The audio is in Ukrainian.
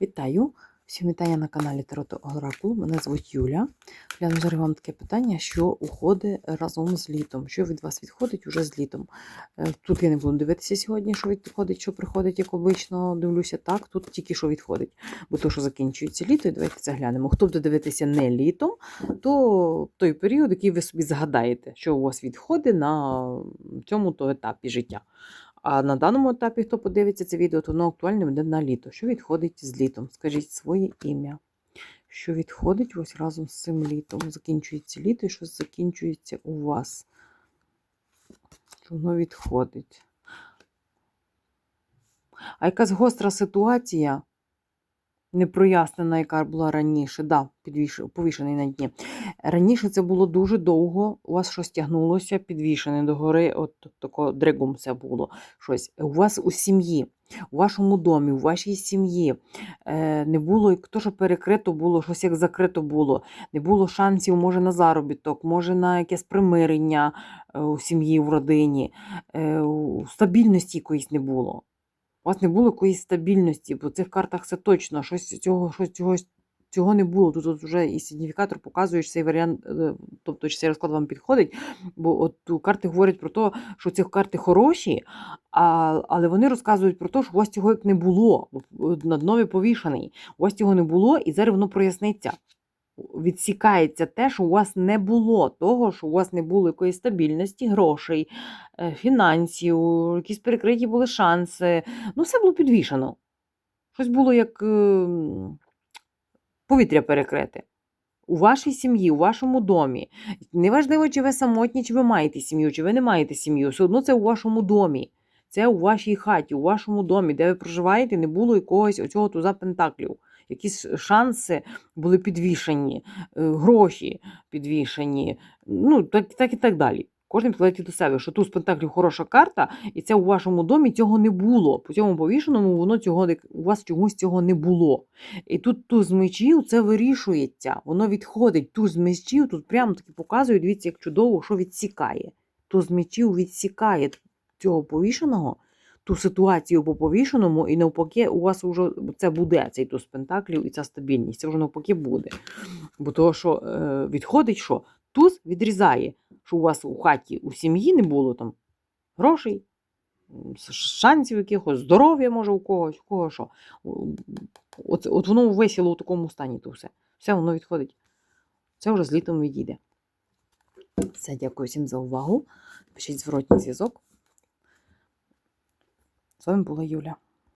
Вітаю! Всім вітання на каналі Таро Оракул. Мене звуть Юля. Гляну зараз вам таке питання, що уходить разом з літом. Що від вас відходить уже з літом? Е, Тут я не буду дивитися сьогодні, що відходить, що приходить, як обично дивлюся так. Тут тільки що відходить, бо то, що закінчується літо, і давайте це глянемо. Хто буде дивитися не літом, то той період, який ви собі згадаєте, що у вас відходить на цьому то етапі життя. А на даному етапі, хто подивиться це відео, то воно актуальне буде на літо. Що відходить з літом? Скажіть своє ім'я. Що відходить ось разом з цим літом? Закінчується літо і щось закінчується у вас. Що воно відходить? А якась гостра ситуація, непрояснена, яка була раніше, да, повішений на дні. Раніше це було дуже довго, у вас щось тягнулося, підвішене догори, от тако дригом все було щось. У вас у сім'ї, у вашому домі, у вашій сім'ї е, не було, то, що перекрито було, щось як закрито було, не було шансів, може, на заробіток, може на якесь примирення е, у сім'ї, в родині, е, стабільності якоїсь не було. У вас не було якоїсь стабільності, бо в цих картах це точно, щось цього, щось цього, цього не було. Тут от вже і сигніфікатор показує, що цей варіант, е, тобто чи цей розклад вам підходить, бо от карти говорять про те, що ці карти хороші, а, але вони розказують про те, що у вас цього як не було. бо На днові повішений. У вас цього не було, і зараз воно проясниться. Відсікається те, що у вас не було того, що у вас не було якоїсь стабільності, грошей, е, фінансів, якісь перекриті були шанси. Ну, все було підвішено. Щось було як е, повітря перекрите. У вашій сім'ї, у вашому домі. Неважливо, чи ви самотні, чи ви маєте сім'ю, чи ви не маєте сім'ю. Все одно це у вашому домі. Це у вашій хаті, у вашому домі, де ви проживаєте, не було якогось оцього туза пентаклів. Якісь шанси були підвішені, е, гроші підвішені, ну так, так і так далі. Кожен підкладає до себе, що туз пентаклів хороша карта, і це у вашому домі цього не було. По цьому повішеному воно цього у вас чомусь цього не було. І тут туз мечів це вирішується, воно відходить. Туз мечів тут прямо таки показує, дивіться, як чудово, що відсікає. Туз мечів відсікає цього повішеного, ту ситуацію по повішеному, і навпаки, у вас вже це буде цей туз пентаклів і ця стабільність. Це вже навпаки буде. Бо того, що е, відходить, що туз відрізає, що у вас у хаті, у сім'ї не було там грошей, шансів якихось, здоров'я може у когось, у кого що. От, от воно висіло у такому стані, то все. Все воно відходить. Це вже з літом відійде. Все, дякую всім за увагу. Пишіть зворотній зв'язок. Вами була Юля.